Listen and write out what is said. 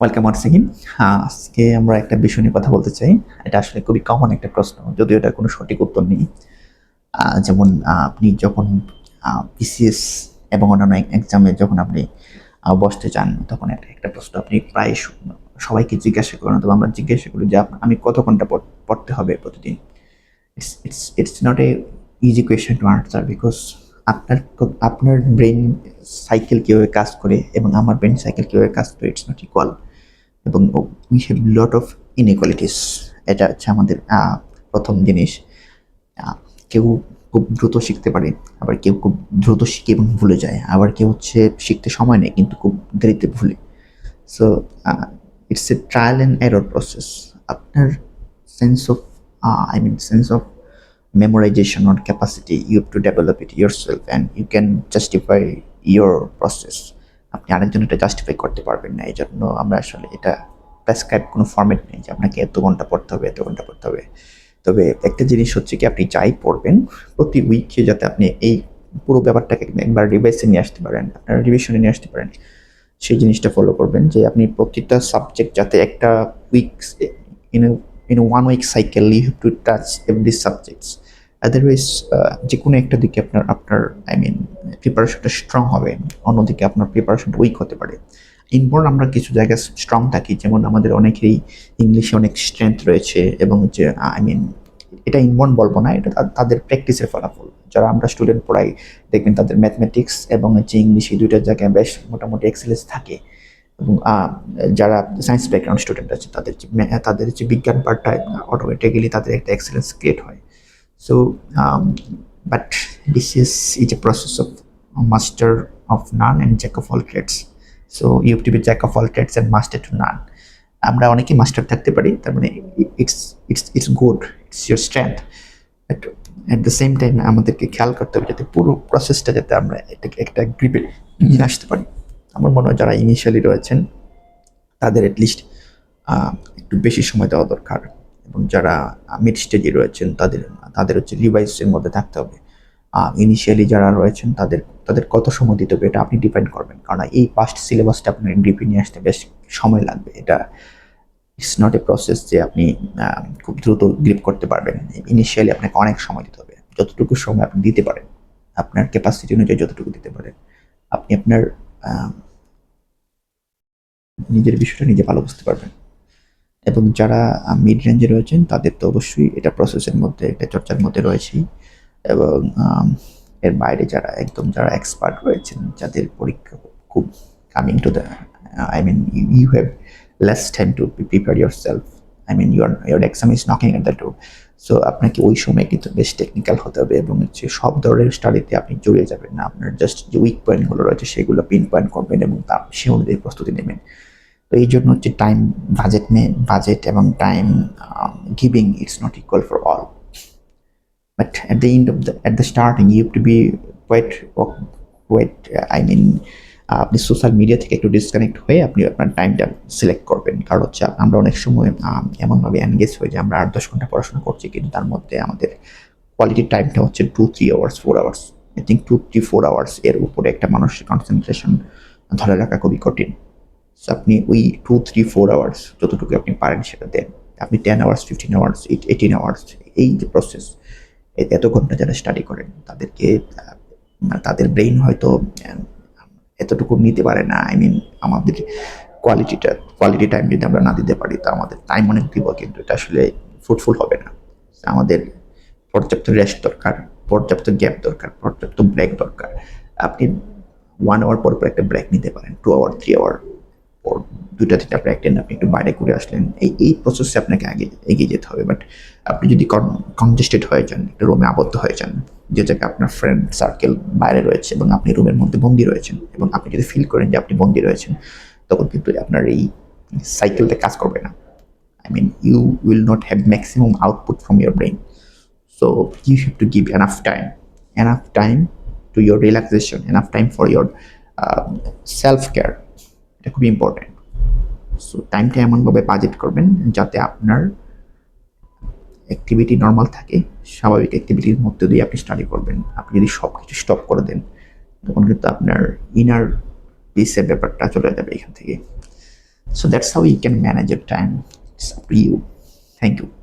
Welcome once again আজকে আমরা একটা বিষয় নিয়ে কথা বলতে চাই। এটা আসলে খুবই কমন একটা প্রশ্ন, যদিও এটা কোনো সঠিক উত্তর নেই। যেমন আপনি যখন বিসিএস এবং অন্যান্য এক্সামে যখন আপনি বসতে চান, তখন একটা একটা প্রশ্ন আপনি প্রায় সবাইকে জিজ্ঞাসা করেন, অথবা আমরা জিজ্ঞাসা করি যে আমি কত ঘণ্টা পড়- পড়তে হবে প্রতিদিন? It's it's it's not a easy question to answer because আপনার আপনার ব্রেন সাইকেল কীভাবে কাজ করে এবং আমার ব্রেন সাইকেল কীভাবে কাজ করে ইটস নট ইকুয়াল এবং we have lot of inequalities এটা হচ্ছে আমাদের প্রথম জিনিস। কেউ খুব দ্রুত শিখতে পারে, আবার কেউ খুব দ্রুত শিখে এবং ভুলে যায়। আবার কেউ হচ্ছে শিখতে সময় নেয়, কিন্তু খুব দেরিতে ভুলে। So it's a trial and error process আপনার sense of I mean sense of memorization or capacity, you have to develop it yourself and you can justify your process. আপনি আরেকজন এটা জাস্টিফাই করতে পারবেন না এই জন্য আমরা আসলে এটা প্রেসক্রাইব কোনো ফর্মেট নেই যে আপনাকে এত ঘণ্টা পড়তে হবে, এত ঘণ্টা পড়তে হবে। তবে একটা জিনিস হচ্ছে কি, আপনি যাই পড়বেন, প্রতি উইকে যাতে আপনি এই পুরো ব্যাপারটাকে একবার রিভাইসে নিয়ে আসতে পারেন, আপনার রিভিশনে নিয়ে আসতে পারেন, সেই জিনিসটা ফলো করবেন যে আপনি প্রতিটা সাবজেক্ট যাতে একটা week in in one week cycle you have to touch every subjects otherwise যে কোনো একটা দিকে আপনার আপনার আই মিন প্রিপারেশনটা স্ট্রং হবে, অন্যদিকে আপনার প্রিপারেশনটা উইক হতে পারে। ইনবোর্ন আমরা কিছু জায়গায় স্ট্রং থাকি, যেমন আমাদের অনেকেরই ইংলিশে অনেক স্ট্রেংথ রয়েছে এবং যে আই মিন এটা ইনবোর্ন বলব না, এটা তাদের প্র্যাকটিসের ফলাফল। যারা আমরা স্টুডেন্ট পড়াই, দেখবেন তাদের ম্যাথমেটিক্স এবং হচ্ছে ইংলিশ এই দুইটার জায়গায় বেশ মোটামুটি এক্সেলেন্স থাকে। এবং যারা সায়েন্স ব্যাকগ্রাউন্ড স্টুডেন্ট আছে, তাদের যে তাদের যে বিজ্ঞান পার্টটা অটোমেটিক্যালি তাদের একটা এক্সেলেন্স ক্রিয়েট হয়। So but this is is a process of master of none and jack of all trades so you to be jack of all trades and master to none আমরা অনেকেই master থাকতে পারি, তার মানে it's it's it's good it's your strength but at the same time আমাদেরকে খেয়াল করতে হবে যাতে পুরো প্রসেসটা যাতে আমরা এটাকে একটা গ্রিপে নিয়ে আসতে পারি। আমার মনে হয় যারা ইনিশিয়ালি রয়েছেন, তাদের অ্যাটলিস্ট একটু বেশি সময় দেওয়া দরকার। এবং যারা মিড স্টেজে রয়েছেন, তাদের তাদের হচ্ছে রিভাইসের মধ্যে থাকতে হবে। ইনিশিয়ালি যারা রয়েছেন, তাদের তাদের কত সময় দিতে হবে এটা আপনি ডিপেন্ড করবেন। কারণ এই পাস্ট সিলেবাসটা আপনার গ্রিপে নিয়ে আসতে বেশ সময় লাগবে। এটা ইটস নট এ প্রসেস যে আপনি খুব দ্রুত গ্রিপ করতে পারবেন। ইনিশিয়ালি আপনাকে অনেক সময় দিতে হবে। যতটুকু সময় আপনি দিতে পারেন, আপনার ক্যাপাসিটি অনুযায়ী যতটুকু দিতে পারেন, আপনি আপনার নিজের বিষয়টা নিজে ভালো বুঝতে পারবেন। এবং যারা মিড রেঞ্জে রয়েছেন, তাদের তো অবশ্যই এটা প্রসেসের মধ্যে, এটা চর্চার মধ্যে রয়েছেই। এবং এর বাইরে যারা একদম যারা এক্সপার্ট রয়েছেন, যাদের পরীক্ষা খুব coming to the I mean you have less time to prepare yourself I mean your your exam is knocking at the door so আপনাকে ওই সময় কিন্তু বেশ টেকনিক্যাল হতে হবে এবং হচ্ছে সব ধরনের স্টাডিতে আপনি জড়িয়ে যাবেন না। আপনার জাস্ট যে উইক পয়েন্টগুলো রয়েছে, সেগুলো পিন পয়েন্ট করবেন এবং তা সে অনুযায়ী প্রস্তুতি নেবেন। তো এই জন্য হচ্ছে টাইম বাজেট মে বাজেট এবং time giving it's not equal for all but at the end of the at the starting you to be quite quite I mean আপনি সোশ্যাল মিডিয়া থেকে একটু ডিসকানেক্ট হয়ে আপনি আপনার টাইমটা সিলেক্ট করবেন। কারণ হচ্ছে আমরা অনেক সময় এমনভাবে এনগেজ হয়ে যে আমরা আট দশ ঘণ্টা পড়াশোনা করছি কিন্তু তার মধ্যে আমাদের কোয়ালিটি টাইমটা হচ্ছে two three hours four hours I think two three four hours এর উপরে একটা মানুষের কনসেন্ট্রেশন ধরে রাখা খুবই কঠিন। আপনি ওই টু থ্রি ফোর আওয়ার্স যতটুকু আপনি পারেন সেটা দেন। আপনি ten hours fifteen hours eighteen hours এই যে প্রসেস এত ঘণ্টা যারা স্টাডি করেন, তাদেরকে তাদের ব্রেইন হয়তো এতটুকু নিতে পারে না। আই মিন আমাদের কোয়ালিটিটা কোয়ালিটি টাইম যদি আমরা না দিতে পারি, তা আমাদের টাইম অনেক দিব, কিন্তু এটা আসলে ফ্রুটফুল হবে না। আমাদের পর্যাপ্ত রেস্ট দরকার, পর্যাপ্ত গ্যাপ দরকার, পর্যাপ্ত ব্রেক দরকার। আপনি ওয়ান আওয়ার পর পর একটা ব্রেক নিতে পারেন টু আওয়ার থ্রি আওয়ার দুইটা তিনটা ব্রেক নেন আপনি একটু বাইরে ঘুরে আসলেন এই এই প্রসেসে আপনাকে আগে এগিয়ে যেতে হবে বাট আপনি যদি কনজেস্টেড হয়ে যান একটা রুমে আবদ্ধ হয়ে যান যে জায়গায় আপনার ফ্রেন্ড সার্কেল বাইরে রয়েছে এবং আপনি রুমের মধ্যে বন্দি রয়েছেন এবং আপনি যদি ফিল করেন যে আপনি বন্দি রয়েছেন তখন কিন্তু আপনার এই সাইকেলটা কাজ করবে না I mean, you will not have maximum output from your brain. So you have to give enough time, enough time to your relaxation enough time for your um, self-care. এটা খুবই ইম্পর্টেন্ট সো টাইমটা এমনভাবে budget করবেন যাতে আপনার activity normal থাকে, স্বাভাবিক অ্যাক্টিভিটির মধ্যে দিয়ে আপনি স্টাডি করবেন আপনি যদি সব কিছু স্টপ করে দেন, তখন কিন্তু আপনার ইনার পিসের ব্যাপারটা চলে যাবে এখান থেকে so that's how you can manage your time It's up to you. Thank you.